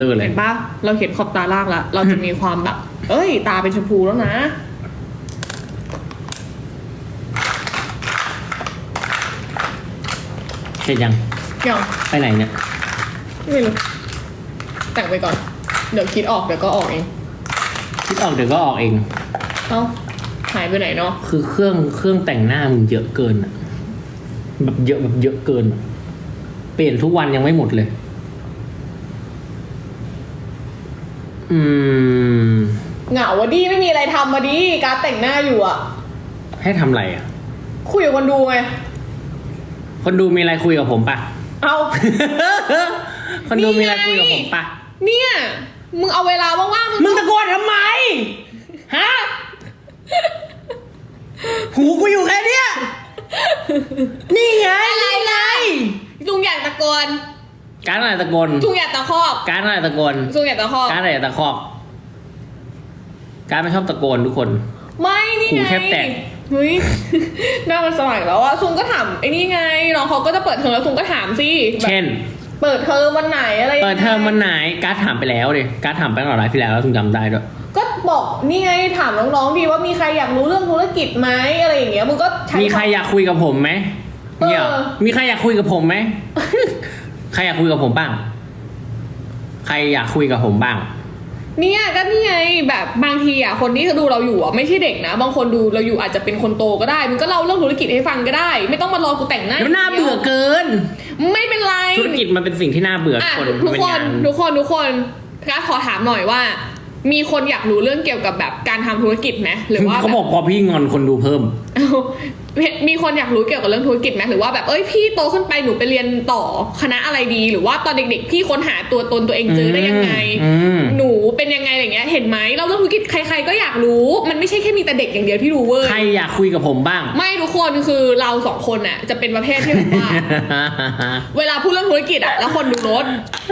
เออเลยเห็นปะเราเห็นขอบตาล่างแล้วเราจะมีความแบบ เอ้ย ตาเป็นชมพูแล้วนะ เสร็จยังยังไปไหนเนี่ย ไม่รู้แต่งไปก่อน เดี๋ยวคิดออกเดี๋ยวก็ออกเองคิดออกเดี๋ยวก็ออกเอง เอ้าหายไปไหนเนาะคือเครื่องเครื่องแต่งหน้ามึงเยอะเกินอะแบบเยอะแบบเยอะเกินอะเปลี่ยนทุกวันยังไม่หมดเลย อืม เหงาวะดีไม่มีอะไรทำมาดีการดแต่งหน้าอยู่อะให้ทำอะไรอะ คุยกับคนดูไง คนดูมีอะไรคุยกับผมปะ เอาคนดูมีอะไรคุยกับผมปะ เนี่ย มึงเอาเวลาว่างๆมึงมึงตะโกนทำไม ฮะ หูกูอยู่แค่เนี้ย นี่ไงนี่ไงลุงอยากตะโกน การอะไรตะโกนลุงอยากตะคอกการอะไรตะโกนลุงอยากตะคอกการอะไรตะคอก การไม่ชอบตะโกนทุกคน ไม่นี่หูไงแทบแตกเฮ้ยหน้ามันสว่างแล้วอะซุงก็ถามไอ้นี่ไงน้องเขาก็จะเปิดเทอมแล้วซุงก็ถามสิแบบเช่น เปิดเทอมวันไหนอะไรยังไงเปิดเทอมวันไหนการดถามไปแล้วดิการดถามไปตั้งแต่ไลฟ์ที่แล้วแล้วถึงจำได้ด้วยก็บอกนี่ไงถามน้องๆดีว่ามีใครอยากรู้เรื่องธุรกิจไหมอะไรอย่างเงี้ยมึงก็ใช้มีใครอยากคุยกับผมไหมเนี่ยเออมีใครอยากคุยกับผมไหม ใครอยากคุยกับผมบ้าง ใครอยากคุยกับผมบ้าง เนี่ยก็นี่ไงแบบบางทีอะคนที่ดูเราอยู่อะไม่ใช่เด็กนะ บางคนดูเราอยู่อาจจะเป็นคนโตก็ได้มึงก็เล่าเรื่องธุรกิจให้ฟังก็ได้ ไม่ต้องมารอกูแต่งหน้ามันน่าเบื่อเกิน ไม่เป็นไรธุรกิจมันเป็นสิ่งที่น่าเบื่ออะคนทุกเป็นคนงานทุกคนทุกคนคะขอถามหน่อยว่า มีคนอยากรู้เรื่องเกี่ยวกับแบบการทำธุรกิจไหมหรือว่าเขาบอกพอพี่งอนคนดูเพิ่มเอ้า มีคนอยากรู้เกี่ยวกับเรื่องธุรกิจไหมหรือว่าแบบเอ้ยพี่โตขึ้นไปหนูไปเรียนต่อคณะอะไรดี หรือว่าตอนเด็กๆพี่ค้นหาตัวตนตัวเองเจอได้ยังไงอืมหนูเป็นยังไงอะไรเงี้ยเห็นไหมเราเรื่องธุรกิจใคร ๆ ก็อยากรู้ มันไม่ใช่แค่มีแต่เด็กอย่างเดียวที่รู้เว้ยใครอยากคุยกับผมบ้าง ไม่ทุกคนคือเราสองคนน่ะจะเป็นประเภทที่แบบว่า เวลาพูดเรื่องธุรกิจอะแล้วคนดูรถ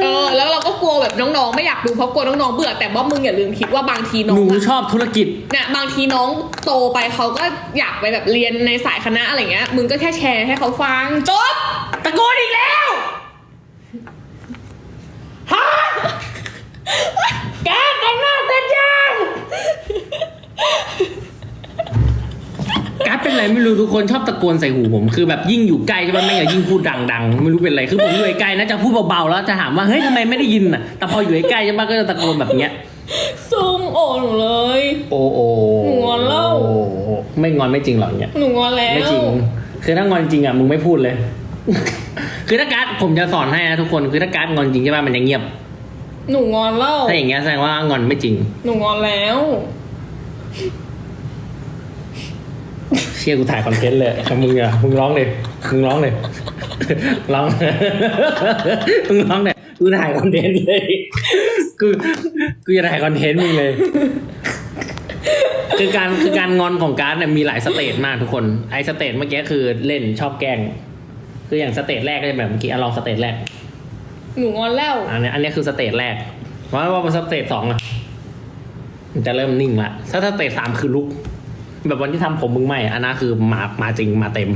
เออแล้วเราก็กลัวแบบน้องๆ ไม่อยากดูเพราะกลัวน้องๆเบื่อแต่ว่ามึงอย่าลืมคิดว่าบางทีน้หอนูงอะชอบธุรกิจเนี่ยบางทีน้องโตไปเขาก็อยากไปแบบเรียนในสายคณะอะไรเงี้ย มึงก็แค่แชร์ให้เขาฟัง จบ ตะโกนอีกแล้วฮะแกแต่งหน้าเสร็จยังการดเป็นไรไม่รู้ทุกคนชอบตะโกนใส่หูผมคือแบบยิ่งอยู่ใกล้ใช่ไหมไม่อยากยิ่งพูดดังๆ ไม่รู้เป็นไรคือผมอยู่ไกลๆนะจะพูดเบาๆแล้วจะถามว่าเฮ้ยทำไมไม่ได้ยินอะแต่พออยู่ใกล้ๆใช่ไหมก็จะตะโกนแบบเนี้ยซุงโอหนูเลย โอ้โอหนูงอนแล้ว ไม่งอนไม่จริงหรอกเนี่ย หนูงอนแล้วไม่จริง คือถ้างอนจริงอะมึงไม่พูดเลย คือถ้าการ์ดผมจะสอนให้นะทุกคนคือถ้าการ์ดงอนจริงใช่ป่ะมันจะเงียบ หนูงอนแล้วถ้าอย่างเงี้ยแสดงว่างอนไม่จริง หนูงอนแล้ว เชี่ยกูถ่ายคอนเทนต์เลยกับมึงอะมึงร้องเลยมึงร้องเลยร้องมึงร้องเลยกูถ่ายคอนเทนต์เลยกูกูจะถ่ายคอนเทนต์มึงเลย คือการคือการงอนของการ์ดเนี่ยมีหลายสเตจมากทุกคนไอ้สเตจเมื่อกี้คือเล่นชอบแกล้ง คืออย่างสเตจแรกก็จะแบบเมื่อกี้อะลองสเตจแรกหนูงอนแล้ว อันนี้อันนี้คือสเตจแรกเพราะว่าสเตจสองอะมันจะเริ่มนิ่งละถ้าสเตจสามคือลุก แบบวันที่ทำผมมึงใหม่อันนั้นคือมามาจริงมาเต็ม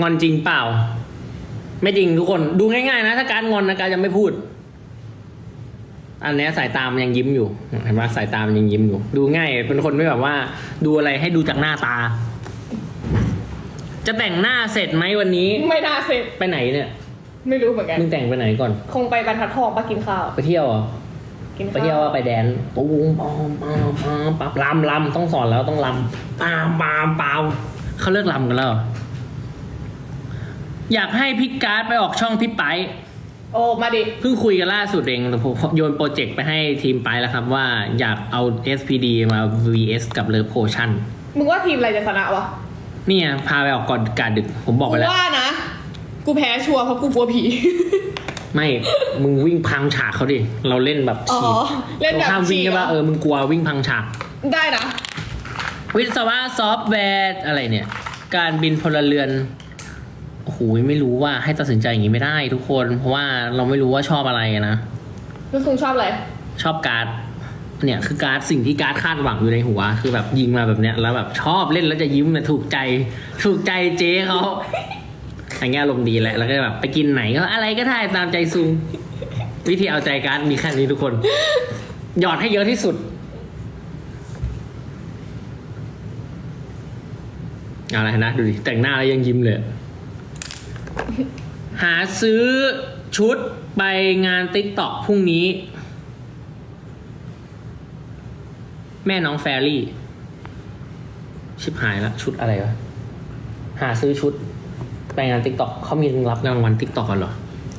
งอนจริงเปล่า ไม่จริงทุกคนดูง่ายๆนะ ถ้าการงอนนะการจะไม่พูด อันเนี้ยสายตามนยังยิ้มอยู่เห็นไหมสายตามนยังยิ้มอยู่ ดูง่ายเป็นคนไม่แบบว่า ดูอะไรให้ดูจากหน้าตา จะแต่งหน้าเสร็จไหมวันนี้ ไม่น่าเสร็จ ไปไหนเนี่ยไม่รู้เหมือนกันมึงแต่งไปไหนก่อน คงไปบรรทัดทองปะกินข้าว ไปเที่ยวเหรอกินไปข้าวเที่ยวว่าไปแดนปูมปอมปามปามปามลำลำต้องสอนแล้วต้องลำปามปามปามเขาเลิกลำกันแล้วเหรออยากให้พี่การ์ดไปออกช่องพี่ไป โอ้มาดิ เพิ่งคุยกันล่าสุดเองแต่ผมโยนโปรเจกต์ไปให้ทีมไปแล้วครับว่าอยากเอา SPD มา VS กับเลอโพชั่นมึงว่าทีมอะไรจะชนะวะเนี่ยพาไปออกก่อนการดึก ผมบอกไปแล้ว ว่านะ กูแพ้ชัวร์เพราะกูกลัวผี ไม่ มึงวิ่งพังฉากเขาดิ เราเล่นแบบอ๋อฉีกเล่นแบบห้ามวิ่งฉีกใช่เหรป่ะอเออ มึงกลัววิ่งพังฉาก ได้นะ วิศวะซอฟต์แวร์อะไรเนี่ย การบินพลเรือน โอ้โหไม่รู้ว่าให้ตัดสินใจอย่างนี้ไม่ได้ทุกคน เพราะว่าเราไม่รู้ว่าชอบอะไรนะแล้วคุณชอบอะไร ชอบการ์ดเนี่ยคือการ์ดสิ่งที่การ์ดคาดหวังอยู่ในหัว คือแบบยิงมาแบบเนี้ยแล้วแบบชอบเล่นแล้วจะยิ้มเนี่ยถูกใจถูกใจเจ๊เขาอย่างเงี้ยอารมณ์ดีแหละแล้วก็แบบไปกินไหนก็อะไรก็ได้ตามใจซุงวิธีเอาใจการดมีแค่นี้ทุกคน หยอดให้เยอะที่สุดเอาอะไรนะดูดิแต่งหน้าแล้วยังยิ้มเลย หาซื้อชุดไปงานติ๊กต็อกพรุ่งนี้ แม่น้องแฟรี่ ชิบหายแล้วชุดอะไรวะ หาซื้อชุดไปงานติ๊กต็อกเขามีรับรางวัลติ๊กต็อกกันเหรอ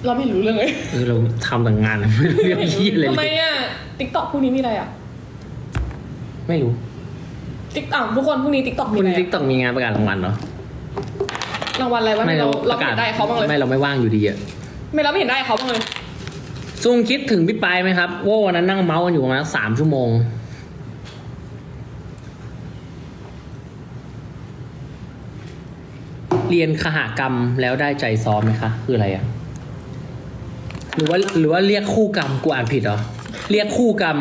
เราไม่รู้เรื่องเลยเออเราทำแต่งานไม่รู้เรื่องยี่อะไรทำไมเลยอะติ๊กต็อกพรุ่งนี้มีอะไรอะไม่รู้ติ๊กอะทุกคนพรุ่งนี้ติ๊กต็อกมีคุณอะไรติ๊กต็อกมีงานประกาศรางวัลเหรอ รางวัลอะไรวะไม่เราเราเราประไม่กาศเห็นได้เขาบ้างเลยไม่เราไม่ว่างอยู่ดีอะไม่เราไม่เห็นได้เขาบ้างเลยซุงคิดถึงพี่ปายไหมครับว่าวันนั้นนั่งเมาส์กันอยู่ประมาณสามชั่วโมง เรียนคหกรรมแล้วได้ใจซ้อมไหมคะ คืออะไรอะหรือว่าหรือว่าเรียกคู่กรรมกูอ่านผิดเหรอเรียกคู่กรรม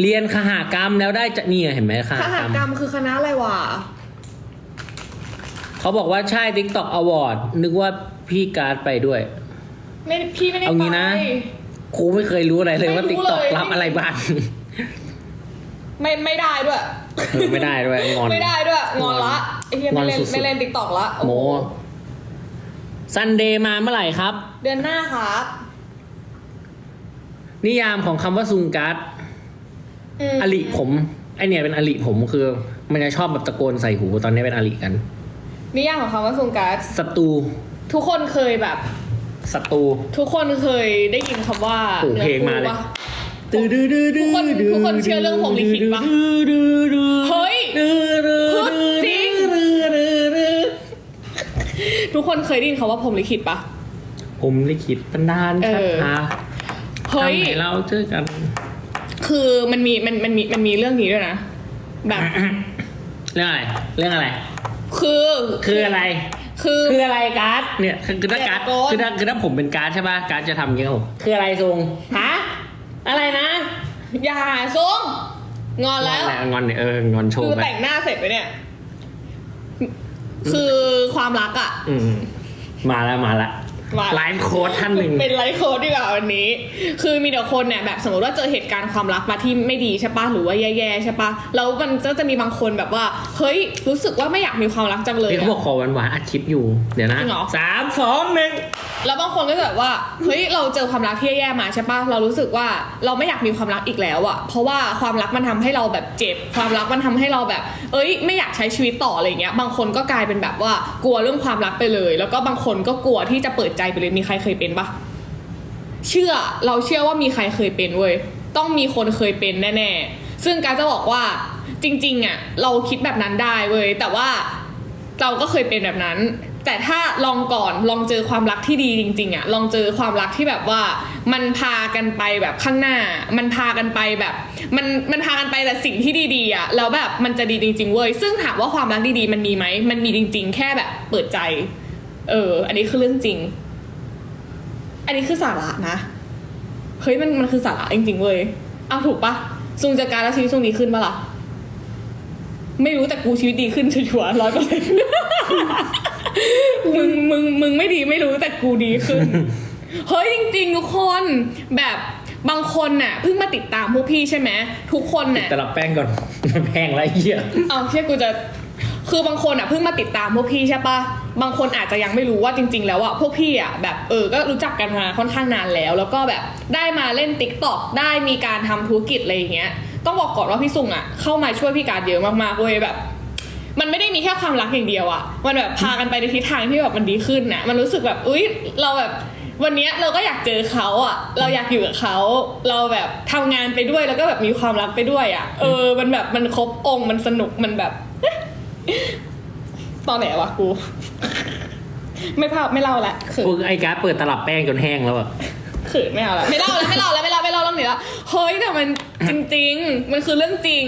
เรียนคหกรรมแล้วได้จะนี่ไงเห็นไหมคหคหกรรมกรรมคือคณะอะไรวะ เขาบอกว่าใช่ TikTok Award นึกว่าพี่การ์ดไปด้วย ไม่พี่ไม่ได้เอางี้นะ ไป ครูไม่เคยรู้อะไรเลยว่า ไม่รู้ TikTok เลย รับอะไรบ้างไม่ไม่ได้ด้วย เออไม่ได้ด้วย งอน ไม่ได้ด้วยงอนละไอ้เหี้ยไม่เล่นงอนสุดๆ ไม่เล่นติ๊กต็อกละโอ้โมโหซันเดย์มาเมื่อไหร่ครับ เดือนหน้าครับนิยามของคำว่าซุงการ์ดมอลิผมไอเนี่ยเป็นอลิผมคือ มันจะชอบแบบตะโกนใส่หูตอนนี้เป็นอลิกัน นิยามของคำว่าซุงการ์ดศัตรูทุกคนเคยแบบ ศัตรู ทุกคนเคยได้ยินคำว่าโอ้เพลงมาเลย นื้อคู่ปะทุกคนทุกคนเชื่อเรื่องพรหมลิขิตปะเฮ้ยพูดจริงทุกคนเคยได้ยินคำว่าพรหมลิขิตปะ ผมลิขิตบันดาลเอชัอพาเฮ้ยทำให้เราเจอกัน คือมันมีมันมันมีมันมีเรื่องนี้ด้วยนะ แบบ เรื่องอะไร เรื่องอะไร คือคืออะไร คือคืออะไรการ์ดเนี่ยคือคือถ้าการ์ดอย่าตะโกนคือถ้าคือถ้าผมเป็นการ์ดใช่ป่ะการ์ดจะทำอย่างเงี้ยครับผมคืออะไรทรงฮะอะไรนะ อย่าซุงงอนแล้ว งอนเนี่ยเอองอนโชคืว์อไปแต่งหน้าเสร็จไปเนี่ย คือความรักอะอืมมาแล้วมาแล้วมา ไลฟ์โค้ดท่านหนึ่งเป็นไลฟ์โค้ดดีกว่าวันนี้ คือมีแต่คนเนี่ยแบบสมมติว่าเจอเหตุการณ์ความรักมาที่ไม่ดีใช่ปะหรือว่าแย่ๆใช่ปะแล้วมันก็จะมีบางคนแบบว่า เฮ้ยรู้สึกว่าไม่อยากมีความรักจังเลยนี่เขาบออะกขอหวานหวานๆอัดคลิปอยู่เดี๋ยวนะจริงเหรอสามสองหนึ่งแล้วบางคนก็จะแบบว่าเฮ้ยเราเจอความรักที่แย่ๆมาใช่ปะเรารู้สึกว่าเราไม่อยากมีความรักอีกแล้วอะเพราะว่าความรักมันทำให้เราแบบเจ็บ ความรักมันทำให้เราแบบ เอ้ย ไม่อยากใช้ชีวิตต่ออะไรเงี้ย บางคนก็กลายเป็นแบบว่ากลัวเรื่องความรักไปเลย แล้วก็บางคนก็กลัวที่จะเปิดใจไปเลยมีใครเคยเป็นปะเชื่อเราเชื่อว่ามีใครเคยเป็นเว้ยต้องมีคนเคยเป็นแน่ๆ ซึ่งการจะบอกว่าจริงๆอะเราคิดแบบนั้นได้เว้ยแต่ว่าเราก็เคยเป็นแบบนั้น แต่ถ้าลองก่อนลองเจอความรักที่ดีจริงๆอะลองเจอความรักที่แบบว่า มันพากันไปแบบข้างหน้า มันพากันไปแบบ มันมันพากันไปแต่สิ่งที่ดีๆอะแล้วแบบมันจะดีจริง ๆเว้ยซึ่งถามว่าความรักดีๆมันมีไหมมันมีจริง ๆ แค่แบบเปิดใจ เออ อันนี้คือเรื่องจริง อันนี้คือสาระนะ เฮ้ยมันมันคือสาระจริงๆเว้ยเอาถูกปะซุงจากการแล้วชีวิตซุงดีขึ้นปะล่ะ ไม่รู้แต่กูชีวิตดีขึ้นชัวร์ร้อยเปอร์เซ็นต์มึงมึงมึงไม่ดีไม่รู้แต่กูดีขึ้น เฮ้ยจริงๆทุกคนแบบบางคนน่ะเพิ่งมาติดตามพวกพี่ใช่ไหมทุกคนน่ะแต่รับแป้งก่อนมันแพงไรเหี้ยเอาเชื่อกูจะ คือบางคนอะเพิ่งมาติดตามพวกพี่ใช่ปะบางคนอาจจะยังไม่รู้ว่าจริง ๆ แล้วอะพวกพี่อะแบบเออก็รู้จักกันมาค่อนข้างนานแล้ว แล้วก็แบบได้มาเล่นติ๊กต็อกได้มีการทำธุรกิจอะไรอย่างเงี้ยต้องบอกก่อนว่าพี่ซุงอะเข้ามาช่วยพี่การเยอะมากๆเว้ยแบบ มันไม่ได้มีแค่ความรักอย่างเดียวอะมันแบบพากันไปในทิศทางที่แบบมันดีขึ้นนะมันรู้สึกแบบอุ้ยเราแบบวันเนี้ยเราก็อยากเจอเขาอะ เราอยากอยู่กับเขาเราแบบทำงานไปด้วยแล้วก็แบบมีความรักไปด้วยอะ เออ มันแบบมันครบองค์มันสนุกมันแบบ ตอนไหนวะกู ไม่พาไม่เล่าละเขินพวกไอ้การ์ดเปิดตลับแป้งจนแห้งแล้วอะเขินไม่เอาละไม่เล่าแล้วไม่เล่าแล้วไม่เล่าไม่เล่าเรื่องนี้ละเฮ้ยแต่มันจริง ๆ มันคือเรื่องจริง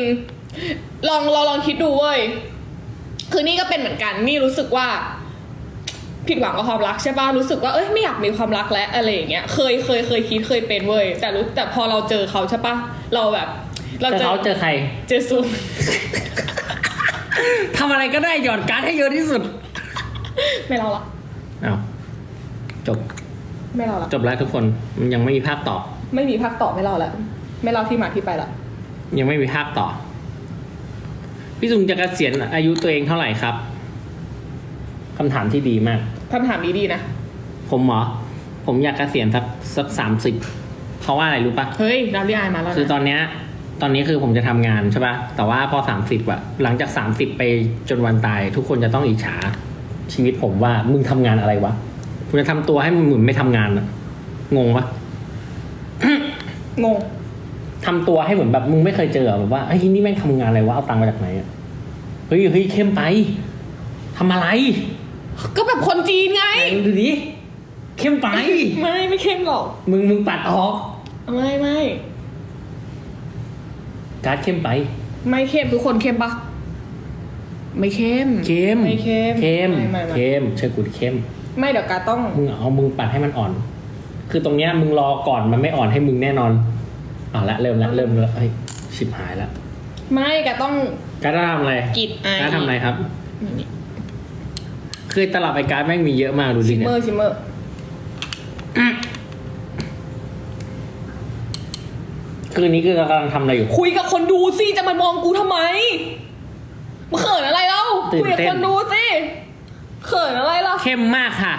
ลองเราลองคิดดูเว้ยคือนี่ก็เป็นเหมือนกันนี่รู้สึกว่า ผิดหวังกับความรักใช่ป่ะรู้สึกว่าเอ้ยไม่อยากมีความรักแล้วอะไรอย่างเงี้ยเคยเคยเคยคิดเคยเป็นเว้ยแต่รู้แต่พอเราเจอเขาใช่ป่ะเราแบบ เราแต่เจอเขาเจอใคร เจอซู ทำอะไรก็ได้หยอดการ์ดให้เยอะที่สุดไม่เล่าละเอาจบไม่เล่าละจบแล้วทุกคนมันยังไม่มีภาคต่อ ไม่มีภาคต่อไม่เล่าละไม่เล่าที่มาที่ไปละยังไม่มีภาคต่อ พี่ซุงจะเกษียณอายุตัวเองเท่าไหร่ครับคำถามที่ดีมากคำถามนี้ดีนะผมเหรอผมอยากเกษียณสักสักสามสิบเพราะว่าอะไรรู้ปะเฮ้ยดาวรีไอมาแล้วคือตนะอนเนี้ย ตอนนี้คือผมจะทำงานใช่ปะแต่ว่าพอสามสิบอะหลังจากสามสิบไปจนวันตาย ทุกคนจะต้องอิจฉาชีวิตผมว่ามึงทำงานอะไรวะคุณจะทำตัวให้มึงเหมือนไม่ทำงานอะงงปะงงทำตัวให้เหมือนแบบมึงไม่เคยเจออะแบบว่าไอ้ยนี่แม่งทำงานอะไรวะเอาตังค์มาจากไหนอะเฮ้ยเฮ้ยเข้มไปทำอะไร ก็แบบคนจีนไงไหนดูดิเข้มไป ไม่ไม่เข้มหรอก มึงมึงปัดออก ไม่ไม่ การ์ดเข้มไป ไม่เข้มทุกคนเข้มปะไม่เข้ม เข้มไม่เข้มเข้มไม่ไม่ไม่ เข้มเชื่อกูดิเข้ม ไม่เดี๋ยวการต้อง มึงเอามึงปัดให้มันอ่อน คือตรงเนี้ยมึงรอก่อนมันไม่อ่อนให้มึงแน่นอนเอาละเริ่มละเริ่มละเฮ้ยชิบหายละไม่การต้อง การ์ดทำอะไรกิดไอ การ์ดทำอะไรครับนี่คือตลับไอการ์ดแม่งมีเยอะมากดูดิชิมเนี่เมอยร์ชิมเมอร์ คืออันนี้คือกำลังทำอะไรอยู่ คุยกับคนดูสิจะมามองกูทำไมมาเขินอะไรเล่าตื่นคุยกับเต้นคนดูสิเขินอะไรล่ะเข้มมากค่ะ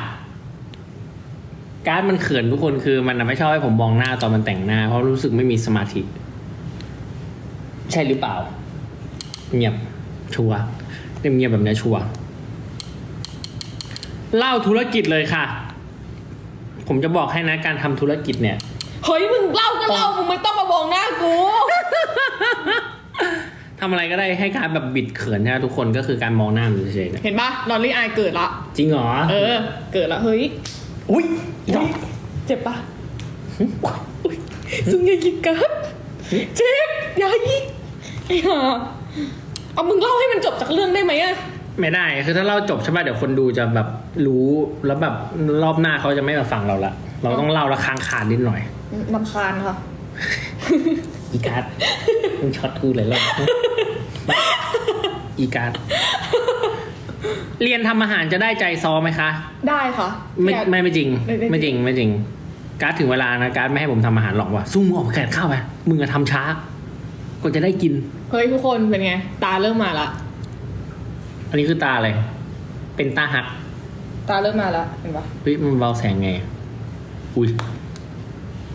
การ์ดมันเขินทุกคนคือมันน่ะไม่ชอบให้ผมมองหน้าตอนมันแต่งหน้า เพราะรู้สึกไม่มีสมาธิ ใช่หรือเปล่า เงียบชัวร์เงียบๆแบบเนี้ยชัวร์เล่าธุรกิจเลยค่ะ ผมจะบอกให้นะการทำธุรกิจเนี่ย เฮ้ยมึงเล่าก็เล่ามึงไม่ต้องมามองหน้ากูทำอะไรก็ได้ให้การแบบบิดเขินใช่ไหมทุกคนก็คือการมองหน้ามันเฉยๆเนี่ยเห็นปะลอรี่ไอเกิดละจริงเหรอเออ เกิดละเฮ้ยอุ้ยอีดอกเจ็บปะอุ๊ยซุงอย่ายิงกันเจ็บอย่ายิงไอ้ห่าเอามึงเล่าให้มันจบจากเรื่องได้ไหมอะไม่ได้ คือถ้าเราจบใช่ป่ะเดี๋ยวคนดูจะแบบรู้แล้วแบบรอบหน้าเขาจะไม่มาฟังเราละเราต้องเล่าและค้างคานนิดหน่อย ลำคาญค่ะ อีการ์ดมึงช็อตกูเลยแล้วอีการ์ดเรียนทำอาหารจะได้ใจซอไหมคะ ได้ค่ะ ไม่อยากไม่ไม่จริง ไม่ไม่ไม่จริงไม่จริง การ์ดถึงเวลานะการ์ดไม่ให้ผมทำอาหารหรอกว่ะซุ่มงออกแกะข้าวไปมึงอะทำช้ากว่าจะได้กิน เฮ้ยทุกคนเป็นไง ตาเริ่มมาละ อันนี้คือตาอะไร เป็นตาหักตาเริ่มมาละเห็นปะเฮ้ยมันเบาแสงไง อุ้ย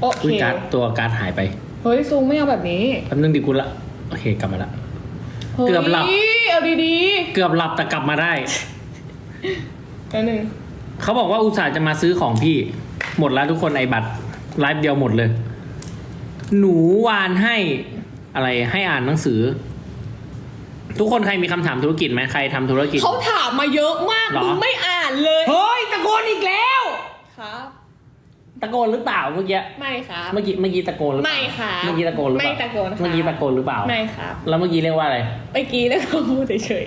โอเคอุ้ยการ์ดตัวการ์ดหายไป เฮ้ยซูงไม่เอาแบบนี้แป๊บนึงดิกูละโอเคกลับมาละ ฮ้ยเกือบหลับ เอาดีเกือบหลับแต่กลับมาได้ๆอันหนึ่งเขาบอกว่าอุตส่าห์จะมาซื้อของพี่ หมดแล้วทุกคนไอบัตรไลฟ์เดียวหมดเลย หนูวานให้อะไรให้อ่านหนังสือ ทุกคนใครมีคำถามธุรกิจไหมใครทำธุรกิจ เขาถามมาเยอะมากเหรอ มึงไม่อ่านเลยเฮ้ยตะโกนอีกแล้ว ครับ ตะโกนหรือเปล่าเมื่อกี้ ไม่ครับ เมื่อกี้เมื่อกี้ตะโกนหรือเปล่าไม่ค่ะเมื่อกี้ตะโกนหรือเปล่าไม่ตะโกนค่ะเมื่อกี้ตะโกนหรือเปล่าไม่ครับ แล้วเมื่อกี้เรียกว่าอะไร เมื่อกี้นะเขาพูดเฉย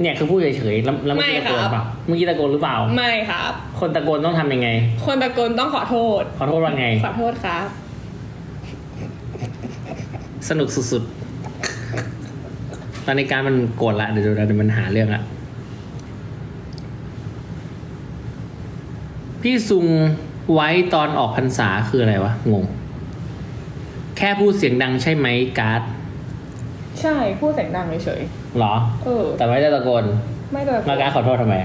เนี่ยคือพูดเฉยๆแล้วแล้วเมื่อกี้ไม่ตะโกนหรือคเปรัล่าบเมื่อกี้ตะโกนหรือเปล่าๆไม่ครับ คนตะโกนต้องทำยังไง คนตะโกนต้องขอโทษ ขอโทษว่าไง ขอโทษครับ สนุกสุดๆ ตอนนี้การมันโกรธละเดี๋ยวเดี๋ยวเดี๋ยวมันหาเรื่องละพี่ซุง ไว้ตอนออกพรรษาคืออะไรวะ งง แค่พูดเสียงดังใช่ไหมการ์ดใช่พูดเสียงดังเฉยเหรอ ๆเออ แต่ไม่ได้ตะโกนไม่เลยแล้วการ์ดขอโทษทำไม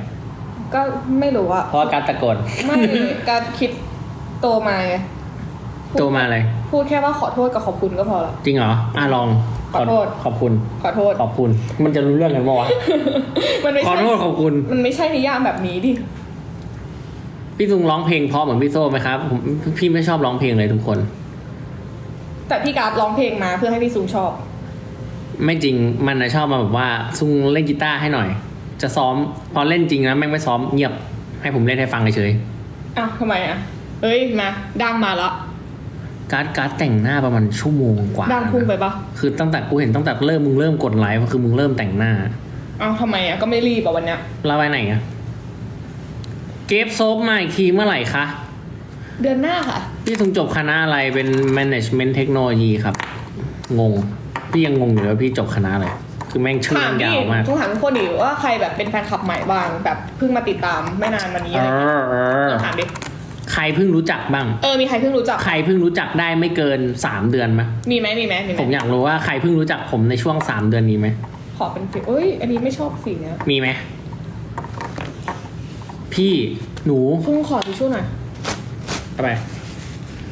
ก็ไม่รู้อะเพราะว่าการ์ดตะโกนไม่การคิดโตมาไงโตมาเลยพูดแค่ว่าขอโทษกับขอบคุณก็พอละ จริงเหรอ อะลองขอโทษ ขอบคุณ ขอโทษ ขอบคุณ มันจะรู้เรื่องกันปะวะ มันไม่ขอใช่โทษขอบคุณ มันไม่ใช่นิยามแบบนี้ดิ พี่ซุงร้องเพลงเพราะเหมือนพี่โซ่ไหมครับผมพี่ไม่ชอบร้องเพลงเลยทุกคน แต่พี่การ์ดร้องเพลงมาเพื่อให้พี่ซูงชอบ ไม่จริงมันนะชอบมาแบบว่าซุงเล่นกีตาร์ให้หน่อย จะซ้อมพอเล่นจริงนะแม่งไม่ซ้อมเงียบ ให้ผมเล่นให้ฟังเฉยอ้าวทำไมอะเอ้ยมาดังมาละๆการ์ดการ์ดแต่งหน้าประมาณชั่วโมงกว่าดังพุ่งไปปะคือตั้งแต่กูเห็นตั้งแต่เริ่มมึงเริ่มกดไลฟ์คือมึงเริ่มแต่งหน้าอ้าวทำไมอะก็ไม่รีบอะวันเนี้ยแล้วไปไหนอะเก็บโซฟมาอีกทีเมื่อไหร่คะ เดือนหน้าค่ะ พี่ซุงจบคณะอะไรเป็น management technology ครับ งง พี่ยังงงอยู่ว่าพี่จบคณะอะไร คือแม่งชื่อถามมันดิยาวมากต้องถามทุกคนดิว่าใครแบบเป็นแฟนคลับใหม่บ้างแบบเพิ่งมาติดตามไม่นานมานี้เออะไรเงี้ยอเออลองถามดิใครเพิ่งรู้จักบ้าง เออมีใครเพิ่งรู้จัก ใครเพิ่งรู้จักได้ไม่เกินสามเดือนไหมมีไหมมีไหมมีไหมผมอยากรู้ว่าใครเพิ่งรู้จักผมในช่วงสามเดือนนี้ไหมขอเป็นฟิลเอ้ย อันนี้ไม่ชอบสีเนี้ยมีไหม พี่หนูเพิ่งขอทิชชู่หน่อยอะไร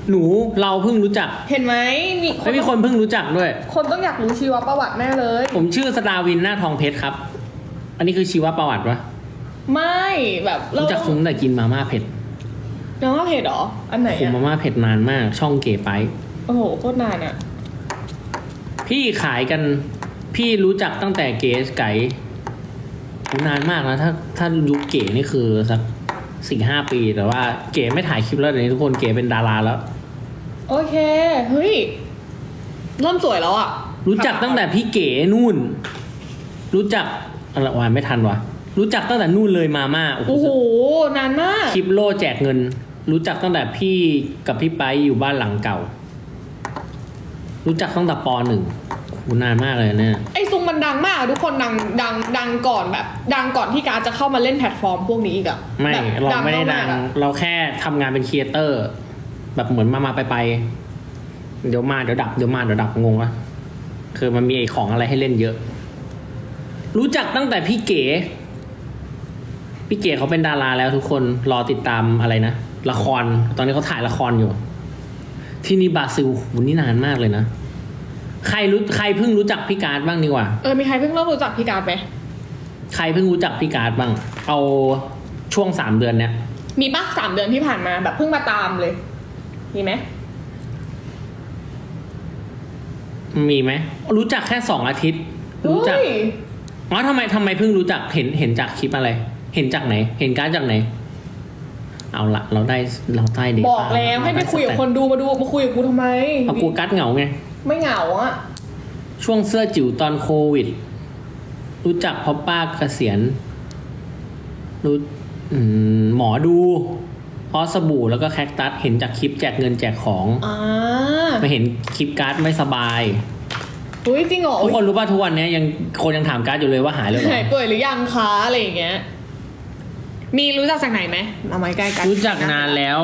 หนูเราเพิ่งรู้จักเห็นไหมมีคไม่นมีคนเพิ่งรู้จักด้วย คนต้องอยากรู้ชีวประวัติแน่เลย ผมชื่อสดาวินหน้าทองเพชรครับ อันนี้คือชีวประวัติปะไม่แบบเรารู้จักซุ้มแต่กินมาม่าเผ็ดน้องว่าเผ็ดเหรอ อันไหนผมอะมาม่าเผ็ดนานมาก ช่องเก๋ไป โอ้โหโคตรนานอะพี่ขายกัน พี่รู้จักตั้งแต่เก๋ไก่ นานมากนะถ้าถ้ายุคเก๋นี่คือสักสี่ห้าปีแต่ว่าเก๋ไม่ถ่ายคลิปแล้วเดี๋ยวนี้ทุกคนเก๋เป็นดาราแล้ว โอเค เฮ้ย เริ่มสวยแล้วอะรู้จักตั้งแต่พี่เก๋นู่น รู้จักอะไรวะไม่ทันวะรู้จักตั้งแต่นู่นเลยมาม่าโอ้โหโอ้โหนานมากคลิปโลแจกเงิน รู้จักตั้งแต่พี่กับพี่ไปอยู่บ้านหลังเก่า รู้จักตั้งแต่ปหนึ่งโหนานมากเลยเนี่ยไอ้ซุ งมันดังมากทุกคนดังดังดังก่อนแบบ ดังก่อนที่การจะเข้ามาเล่นแพลตฟอร์มพวกนี้อีกอะไม่แบบเราไม่ได้ดังากๆอะเราแค่ทำงานเป็นครีเอเตอร์ แบบเหมือนมามาไปไปเดี๋ยวมาเดี๋ยวดับเดี๋ยวมาเดี๋ยวดับงงอะคือมันมีไอ้ของอะไรให้เล่นเยอะ รู้จักตั้งแต่พี่เก๋ พี่เก๋เขาเป็นดาราแล้วทุกคนรอติดตามอะไรนะละคร ตอนนี้เขาถ่ายละครอยู่ ที่นี่บราซิลโหนี่นานมากเลยนะ ใครรู้ใครเพิ่งรู้จักพี่การ์ดบ้างดีกว่า เออมีใครเพิ่งเริ่มรู้จักพี่การดไหมใครเพิ่งรู้จักพี่การ์ดบ้าง เอาช่วงสามเดือนเนี้ยมีปะสามเดือนที่ผ่านมาแบบเพิ่งมาตามเลย มีไหมมีไหมรู้จักแค่สองอาทิตย์ รู้จักเฮ้ยอ๋อทำไมทำไมเพิ่งรู้จักเห็นเห็นจากคลิปอะไร เห็นจากไหน เห็นการ์ดจากไหน เอาละเราได้เราได้เดบอกแล้วให้ไปคุยกับคนดูมาดูมาคุยกับกูทำไม เอากูการ์ดเหงาไง ไม่เหงาอะช่วงเสื้อจิ๋วตอนโควิด รู้จักเพราะป้าเกษียณรู้อืมหมอดูเพราะสบู่แล้วก็แคคตัสเห็นจากคลิปแจกเงินแจกของอ่ามาเห็นคลิปการ์ดไม่สบาย อุ้ยจริงเหรอทุกคนรู้ป่ะทุกวันเนี้ยยังคนยังถามการ์ดอยู่เลยว่าหายแล้วเหรอหายป่วยหรือยังคะอะไรอย่างเงี้ย มีรู้จักจากไหนไหมเอาไม้ใกล้กันรู้จักนานแล้ว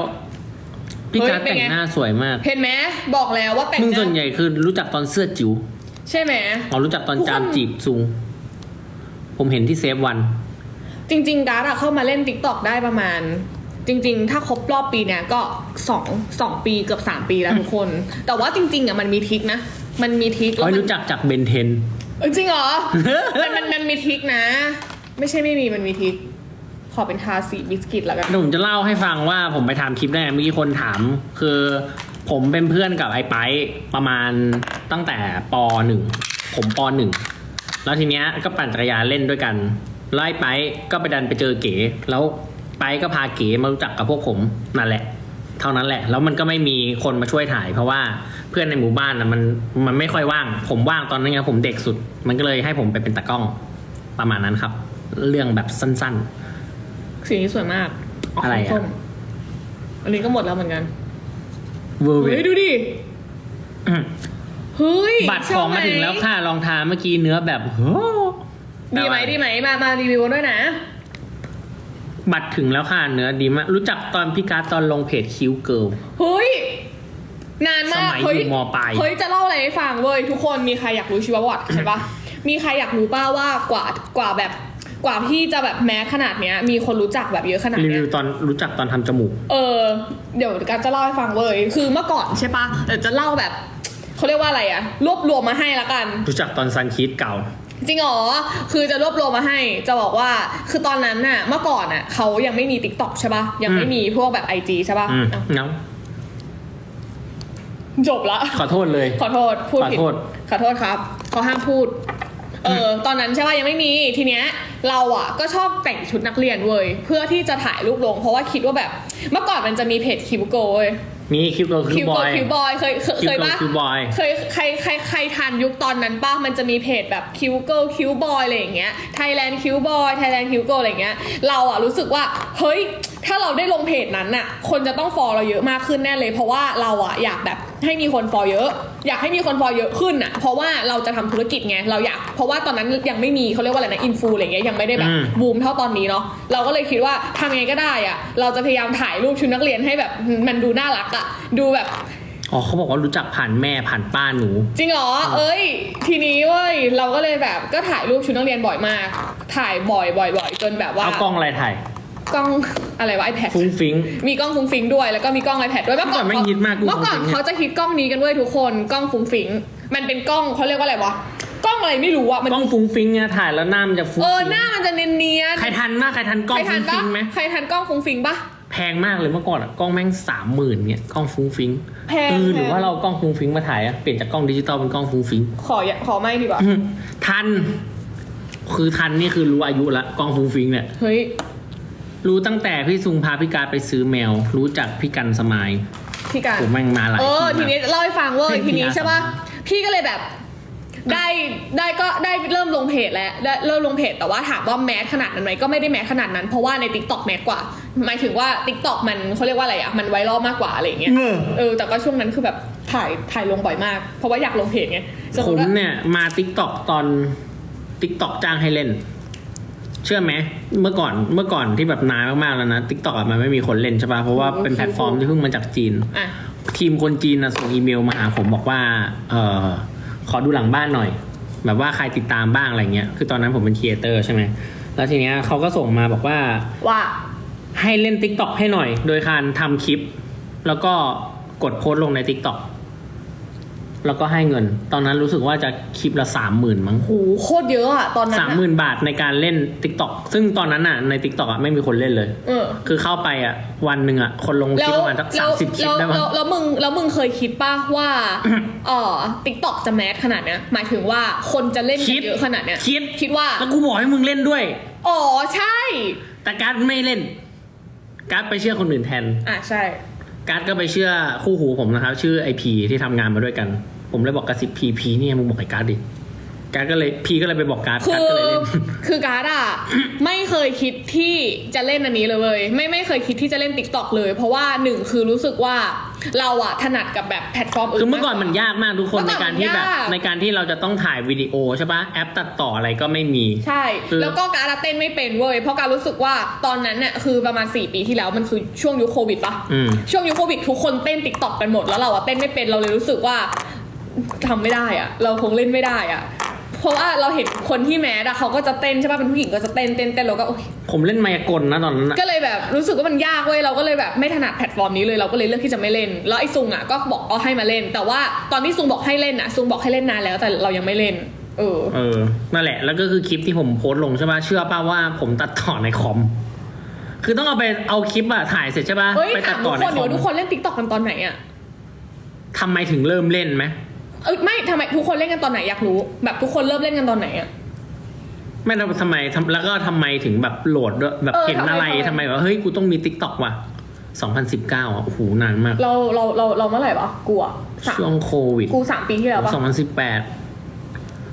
พี่การ์ดเฮ้ยเป็นแต่งไงหน้าสวยมาก เห็นไหมบอกแล้วว่าแต่งมึงหส่วนน้าใหญ่คือรู้จักตอนเสื้อจิ๋วใช่ไหม อ๋อรู้จักตอนทุกคนจามจีบซุง ผมเห็นที่เซฟวัน จริงๆการ์ดอะเข้ามาเล่น t ิ k t o k ได้ประมาณ จริง ๆ ถ้าครบรอบปีเนี้ยก็สองสองปีเกือบสามปีแล้วทุกคน แต่ว่าจริง ๆอะมันมีทริกนะ มันมีทริกอ๋อมันรู้จักจากเบนเทน เอ้ยจริงเหรอ มันมันมันมีทริกนะ ไม่ใช่ไม่มีมันมีทริกข อเป็นทาสีบิสกิตแล้วกันผมจะเล่าให้ฟังว่าผมไปทำคลิปได้เมื่อกี้คนถาม คือผมเป็นเพื่อนกับไอ้ไปประมาณตั้งแต่ปหนึ่งผมปหนึ่งแล้วทีเนี้ยก็ปั่นจักรยานเล่นด้วยกันแล้วไปก็ไปดันไปเจอเก๋ แล้วไปก็พาเก๋มารู้จักกับพวกผมนั่นแหละ เท่านั้นแหละ แล้วมันก็ไม่มีคนมาช่วยถ่าย เพราะว่าเพื่อนในหมู่บ้านนะมันมันไม่ค่อยว่าง ผมว่างตอนนั้นไงผมเด็กสุด มันก็เลยให้ผมไปเป็นตากล้องประมาณนั้นครับ เรื่องแบบสั้น สีนี้สวยมากกอะไรอะ ส้มอันนี้ก็หมดแล้วเหมือนกันๆเวอร์เวเฮ้ยดูดิเฮ้ยบัตรชขบองมาถึงแล้วค่ะลองทาเมื่อกี้เนื้อแบบโอ้ดีไหมดีไหมมามารีวิวด้วยนะ บัตรถึงแล้วค่ะเนื้อดีมาก รู้จักตอนพี่การดตอนลงเพจคิวเกิล เฮ้ย นานสมากมัยเฮ้อยู่มปลาย เฮ้ย จะเล่าอะไรให้ฟังเว้ยทุกคนมีใครอยากรู้ชีวประวัติ ใช่ปะมีใครอยากรู้ป้าว่ากว่ากว่าแบบ กว่าที่จะแบบแม้ขนาดเนี้ย มีคนรู้จักแบบเยอะขนาดรีเนี้วิยวตอนรู้จักตอนทำจมูก เออ เดี๋ยวการจะเล่าให้ฟังเว้ยคือเมื่อก่อนใช่ปะเดี๋ยวจะเล่าแบบเขาเรียกว่าอะไรอะรวบรวมมาให้ละกัน รู้จักตอนซันคิดเก่า จริงเหรอ คือจะรวบรวมมาให้ จะบอกว่า คือตอนนั้นน่ะ เมื่อก่อนน่ะเขายังไม่มี t ิ k t o k ใช่ปะยังไม่อืม มีพวกแบบ IG ใช่ปะอืมอะเนาะจบละ ขอโทษเลย ขอโทษ พูดผิด ขอโทษ ขอโทษครับ เขาห้ามพูด เออตอนนั้นใช่ป่ะยังไม่มีทีเนี้ยเราอะก็ชอบแต่งชุดนักเรียนเว้ยเพื่อที่จะถ่ายรูปลง เพราะว่าคิดว่าแบบเมื่อก่อนมันจะมีเพจคิวโกเว้ยมีคิวเกิลคิคิววบโกอยคิวบอยเคยเคยคิเควยเกิลปะคิวบอย เคยใครใครใครทันยุคตอนนั้นป้ามันจะมีเพจแบบคิวเกิลคิวบอยอะไรอย่างเงี้ยไทยแลนด์คิวบอยไทยแลนด์คิวโกอะไรอย่างเงี้ยเราอะรู้สึกว่าเฮ้ย ถ้าเราได้ลงเพจนั้นน่ะ คนจะต้องฟอลเราเยอะมากขึ้นแน่เลย เพราะว่าเราอะอยากแบบให้มีคนฟอลเยอะ อยากให้มีคนฟอลเยอะขึ้นอะเพราะว่าเราจะทำธุรกิจไง เราอยาก เพราะว่าตอนนั้นยังไม่มีเขาเรียกว่าอะไรนะ อินฟูอะไรเงี้ย ยังไม่ได้แบบอืม บูมเท่าตอนนี้เนาะ เราก็เลยคิดว่าทำยังไงก็ได้อะเราจะพยายามถ่ายรูปชุดนักเรียนให้แบบมันดูน่ารักอะดูแบบ อ๋อเขาบอกว่ารู้จักผ่านแม่ผ่านป้าหนู จริงเหรอ เอ้ย ทีนี้เว้ย เราก็เลยแบบก็ถ่ายรูปชุดนักเรียนบ่อยมาก ถ่ายบ่อยบ่อยบ่อยจนแบบว่า เอากล้องอะไรถ่าย กล้องอะไรวะ iPad ฟุ้งฟิ้ง มีกล้องฟุ้งฟิงด้วยแล้วก็มีกล้อง iPad ด้วยเมื่อก่อนเมื่อก่อนแม่งฮิตมากกูเมื่อก่อนฟุ้งฟิ้ง เขาจะฮิตกล้องนี้กันด้วยทุกคนกล้องฟุ้งฟิงมันเป็นกล้องเขาเรียกว่าอะไรวะกล้องอะไรไม่รู้อะมันกล้องฟุ้งฟิ้งเนี่ยถ่ายแล้วหน้ามันจะฟุ้งเออฟิ้งหน้ามันจะเนียนๆใครทันมากใครทันกล้องใครทัฟุ้นงปะฟิ้งไหมใครทันกล้องฟุ้งฟิงปะ แพงมากเลยเมื่อก่อนอะกล้องแม่งสามหมื่นเนี่ยกล้องฟุ้งฟิ้งแพงเออหรือแพง ว่าเราเอากล้องฟุ้งฟิ้งมาถ่ายอะเปลี่ยนจากกล้องดิจิตอลเป็นกล้องฟุ้งฟิ้ง ขออย่าขอไม่ดีกว่าอืมทัน คือทันนี่คือรู้อายุละกล้องฟุ้งฟิ้งเนี่ย เฮ้ย รู้ตั้งแต่พี่ซุงพาพี่การไปซื้อแมว รู้จักพี่กันสมายพี่การผมแม่งมาหลายเออที่ทีมากนี้เล่าให้ฟังเว้ยให้ทีนี้ PR ใช่ปะพี่ก็เลยแบบ ได้ได้ก็ได้เริ่มลงเพจแล้วได้เริ่มลงเพจแต่ว่าถามว่าแมสขนาดนั้นไหมก็ไม่ได้แมสขนาดนั้นเพราะว่าใน t ิ k t o k แมสกว่าหมายถึงว่า t ิ k t o k มันเขาเรียกว่าอะไรอะมันไวรัลมากกว่าอะไรอย่างเงี้ยเออเออแต่ก็ช่วงนั้นคือแบบถ่ายถ่ายลงบ่อยมาก เพราะว่าอยากลงเพจไงสมผมติว่าเนี่ยมาติ๊กต็อกตอนติ๊กต็อกจ้างให้เล่น เชื่อไหมเมื่อก่อนเมื่อก่อนที่แบบนานมากๆแล้วนะติ๊กต็อกมันไม่มีคนเล่นใช่ปะเพราะว่าเป็นแพลตฟอร์มที่เพิ่งมาจากจีน อะ ทีมคนจีนนะส่งอีเมลมาหาผมบอกว่า เออขอดูหลังบ้านหน่อย แบบว่าใครติดตามบ้างอะไรเงี้ยคือตอนนั้นผมเป็นครีเอเตอร์ใช่ไหมแล้วทีเนี้ยเขาก็ส่งมาบอกว่าว่า ให้เล่น t ิ k t o k ให้หน่อย โดยการทำคลิป แล้วก็กดโพสต์ลงใน t ิ k t o k แล้วก็ให้เงิน ตอนนั้นรู้สึกว่าจะคลิปละสามหมื่นมั้งโหโคตรเยอะอะตอนนั้นสามอะหมื่นบาทในการเล่น t ิ k t o k ซึ่งตอนนั้นอะใน t ิ k t o k อะไม่มีคนเล่นเลย เออ คือเข้าไปอะวันหนึ่งอะคนลงคแล้ลิปวประมาณสักแล้สาวมสิบคลิปแล้วได้มั้งแล้วแล้วมึงแล้วมึงเคยคิดป่ะว่าเอ่อติ๊กต็อกจะแมสขนาดเนี้ยหมายถึงว่าคนจะเล่นกันเยอะขนาดเนี้ยคิดคิดว่าแล้วกูบอกให้มึงเล่นด้วยอ๋อใช่ แต่การ์ดไม่เล่นการ์ดไปเชื่อคนอื่นแทนอะใช่ การ์ดก็ไปเชื่อคู่หูผมนะครับ ชื่อไอพีที่ทำงานมาด้วยกัน ผมเลยบอกกระสิบพีพีนี่ยมึงบอกไอ้การ์ดดิ การ์ดก็เลยพีก็เลยไปบอกการ์ดคืการ์ดอก็เลยเล่น คือการ์ดอะไม่เคยคิดที่จะเล่นอันนี้เลยเว้ยไม่ไม่เคยคิดที่จะเล่นติ๊กต็อกเลย เพราะว่าหนึ่งคือรู้สึกว่าเราอะถนัดกับแบบแพลตฟอร์มอื่นคือเมื่อก่อนมันยากมากทุกคนเมื่ในอก่อนการที่แบบมันยากในการที่เราจะต้องถ่ายวิดีโอใช่ปะแอปตัดต่ออะไรก็ไม่มี ใช่ คือแล้วก็การดเต้นไม่เป็นเว้ยเพราะการรู้สึกว่าตอนนั้นเนี่ยคือประมาณ 4 ปีที่แล้วมันคือช่วงยุคโควิดปะอืม ช่วงยุคโควิดทุกคนเต้นติ๊กต็อกกันหมดแล้วเราอะเต้นไม่เป็นเราเลยรู้สึกว่าทำไม่ได้อะเราคงเล่นไม่ได้อะ เพราะว่าเราเห็นคนที่แมสอะเขาก็จะเต้นใช่ปะเป็นผู้หญิงก็จะเต้นเต้นเต้นเราก็โอ๊ยผมเล่นมายากลนะตอนนั้นอะก็เลยแบบรู้สึกว่ามันยากเว้ยเราก็เลยแบบไม่ถนัดแพลตฟอร์มนี้เลยเราก็เลยเลือกที่จะไม่เล่น แล้วไอ้ซุงอะก็บอกเอาให้มาเล่น แต่ว่าตอนที่ซุงบอกให้เล่นอะซุงบอกให้เล่นนานแล้วแต่เรายังไม่เล่น เออ เออนั่นแหละ แล้วก็คือคลิปที่ผมโพสต์ลงใช่ปะเชื่อป่ะว่าผมตัดต่อในคอม คือต้องเอาไปเอาคลิปอะถ่ายเสร็จใช่ปะเฮ้ยไปตัถาดมต่ทุอกในคนคเดี๋อยวมทุกคนเล่นติ๊กต็อกกันตอนไหนอะทำไมถึงเริ่มเล่นไหม เอ้ยไม่ทำไมทุกคนเล่นกันตอนไหนอยากรู้ แบบทุกคนเริ่มเล่นกันตอนไหนอะ ไม่แล้วทำไมทำแล้วก็ทำไมถึงแบบโหลดด้วยแบบเออเห็นอะไรทำไมทำไมว่าเฮ้ยกูต้องมีติ๊กต็อกว่ะ 2019อะโอ้โหนานมาก เราเราเราเราเมื่อไหร่วะกูอะสามช่วงโควิด กูสามปีที่แล้วปะ2018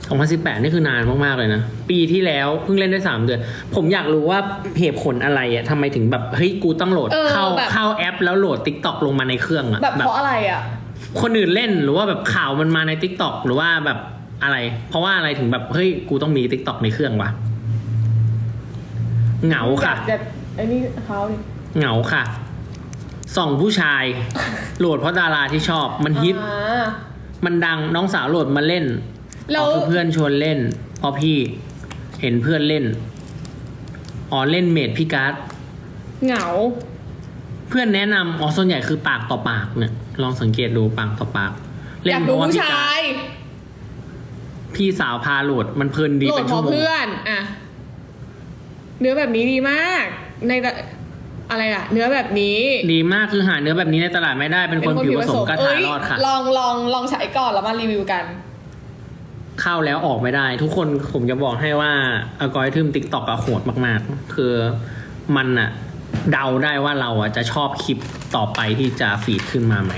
2018 นี่คือนานมากๆเลยนะ ปีที่แล้วเพิ่งเล่นได้ 3 เดือน ผมอยากรู้ว่าเหตุผลอะไรอะทำไมถึงแบบ เฮ้ย กูต้องโหลดเออเข้าแบบ เข้าแอปแล้วโหลด Tik t o อกลงมาในเครื่องอะแบบเพราะอะไรอะ คนอื่นเล่นหรือว่าแบบข่าวมันมาใน Tik t o อกหรือว่าแบบอะไร เพราะว่าอะไรถึงแบบเฮ้ยกูต้องมี Tik t o อกในเครื่องวะเหงาค่ะ แบบไอ้นี่เขาดิเหงาค่ะ ส่องผู้ชาย โหลดเพราะดาราที่ชอบมันฮิต อ่า มันดังน้องสาวโหลดมาเล่นแล้ว อ๋อคือเพื่อนชวนเล่นเพราะพี่เห็นเพื่อนเล่น อ๋อเล่นเมดพี่การ์ดเหงา เพื่อนแนะนำอ๋อส่วนใหญ่คือปากต่อปากเนี่ย ลองสังเกตดูปากต่อปากอเล่ยากเพดูราะว่าผู้พี่ชาการ์ดยพี่สาวพาโหลดมันเพลินดีโหลเป็ดนเพชั่วราะโมงเพื่อนอะเนื้อแบบนี้ดีมาก ในตะอะไรอะเนื้อแบบนี้ดีมากคือหาเนื้อแบบนี้ในตลาดไม่ได้เป็นคนผิวผสมกระถาเอ้ยรอดค่ะ ลองลองลองใช้ก่อนแล้วมารีวิวกัน เข้าแล้วออกไม่ได้ ทุกคนผมจะบอกให้ว่าอัลกอริทึมติ๊กต็อกอะโหดมาก ๆ คือมันอะ เดาได้ว่าเราอะจะชอบคลิปต่อไปที่จะฟีดขึ้นมาไหม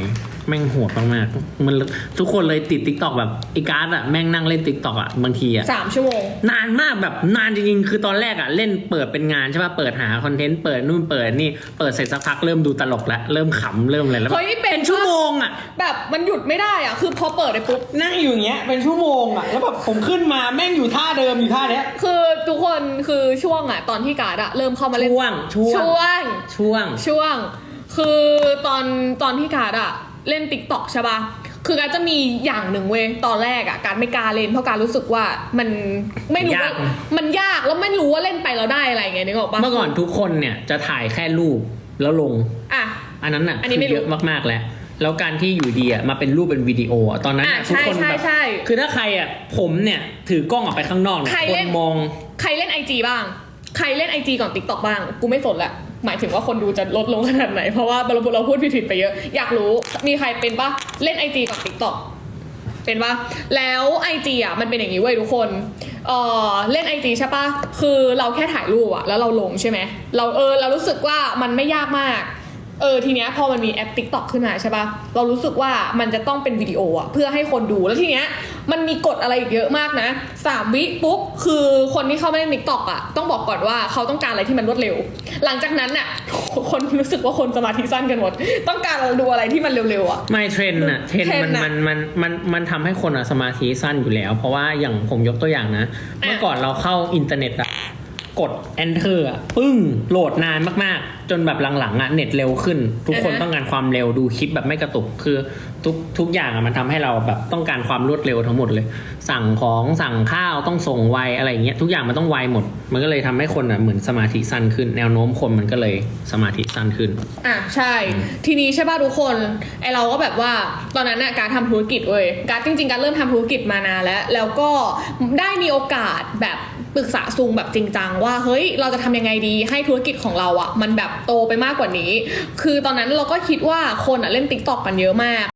แม่งโหดมากๆมันทุกคนเลยติดติ๊กตอกแบบไอ้การ์ดอะแม่งนั่งเล่นติ๊กตอกอะบางทีอะสามชั่วโมง นานมากแบบนานจริงๆ คือตอนแรกอะเล่นเปิดเป็นงานใช่ป่ะ เปิดหาคอนเทนต์ เปิดนู่นเปิดนี่ เปิดเสร็จสักพักเริ่มดูตลกแล้ว เริ่มขำเริ่มอะไรแล้ว เฮ้ยเป็นชั่วโมงอะแบบมันหยุดไม่ได้อะคือพอเปิดไปปุ๊บนั่งอยู่อย่างเงี้ยเป็นชั่วโมงอะแล้วแบบผมขึ้นมาแม่งอยู่ท่าเดิมอยู่ท่าเนี้ย คือทุกคนคือช่วงอะตอนที่การ์ดอะเริ่มเข้ามาเล่นช่วงช่วงช่วงช่วงช่วงคือตอนตอนที่การ์ดอะ เล่นติ๊กต็อกใช่ปะคือการดจะมีอย่างหนึ่งเว้ยตอนแรกอะการดไม่กล้าเล่นเพราะการรู้สึกว่ามันไม่รู้ว่ายาก มันยากแล้วไม่รู้ว่าเล่นไปแล้วได้อะไรไงนึกออกปะเมื่อก่อนทุกคนเนี่ยจะถ่ายแค่รูปแล้วลง อะ อันนั้นน่ะอันนี้ไม่คือเยรู้อะมากๆแล้ว แล้วการที่อยู่ดีอะมาเป็นรูปเป็นวิดีโออะตอนนั้นน่ะอะทุกคนใช่แบบใช่ใช่ คือถ้าใครอะผมเนี่ยถือกล้องออกไปข้างนอกเนี่ยใครคเล่น นมอง ใครเล่นไอจีบ้าง ใครเล่นไอจีก่อนติ๊กต็อกบ้าง กูไม่สนละ หมายถึงว่าคนดูจะลดลงขนาดไหน เพราะว่าเราเราพูดผิดๆไปเยอะ อยากรู้มีใครเป็นปะเล่นไอจีกับติ๊กต็อกเป็นปะแล้วไอจีอะมันเป็นอย่างนี้เว้ยทุกคนเออเล่นไอจีใช่ปะคือเราแค่ถ่ายรูปอะแล้วเราลงใช่ไหมเราเออเรารู้สึกว่ามันไม่ยากมาก เออทีเนี้ยพอมันมีแอป TikTok ขึ้นมาใช่ปะเรารู้สึกว่ามันจะต้องเป็นวิดีโออะเพื่อให้คนดูแล้วทีเนี้ยมันมีกฎอะไรอีกเยอะมากนะสามวิปุ๊บคือคนที่เข้ามาเล่น TikTok อะต้องบอกก่อนว่าเขาต้องการอะไรที่มันรวดเร็ว หลังจากนั้นอะคนรู้สึกว่าคนสมาธิสั้นกันหมด ต้องการดูอะไรที่มันเร็วๆอะไม่เทรนด์น่ะเทรนด์เทรมันนด์น่ะมันมันมันมันทำให้คนอะสมาธิสั้นอยู่แล้ว เพราะว่าอย่างผมยกตัวอย่างนะ เมื่อก่อนเราเข้าอินเทอร์เน็ตอะ กด enter อะปึ้งโหลดนานมากๆ จนแบบหลังๆอะเน็ตเร็วขึ้น ทุกคนอ่าฮะ ต้องการความเร็วดูคลิปแบบไม่กระตุกคือทุกทุกอย่างอะมันทำให้เราแบบต้องการความรวดเร็วทั้งหมดเลย สั่งของสั่งข้าวต้องส่งไวอะไรเงี้ยทุกอย่างมันต้องไวหมด มันก็เลยทำให้คนอะเหมือนสมาธิสั้นขึ้น แนวโน้มคนมันก็เลยสมาธิสั้นขึ้นอะใช่ ทีนี้ใช่ป่ะทุกคนไอเราก็แบบว่าตอนนั้นน่ะการทำธุรกิจเว้ยการจริง ๆ การเริ่มทำธุรกิจมานานแล้ว แล้วก็ได้มีโอกาสแบบปรึกษาซุงแบบจริงจังว่าเฮ้ยเราจะทำยังไงดีให้ธุรกิจของเราอะมันแบบโตไปมากกว่านี้ คือตอนนั้นเราก็คิดว่าคนอะเล่นติ๊กต็อกกันเยอะมาก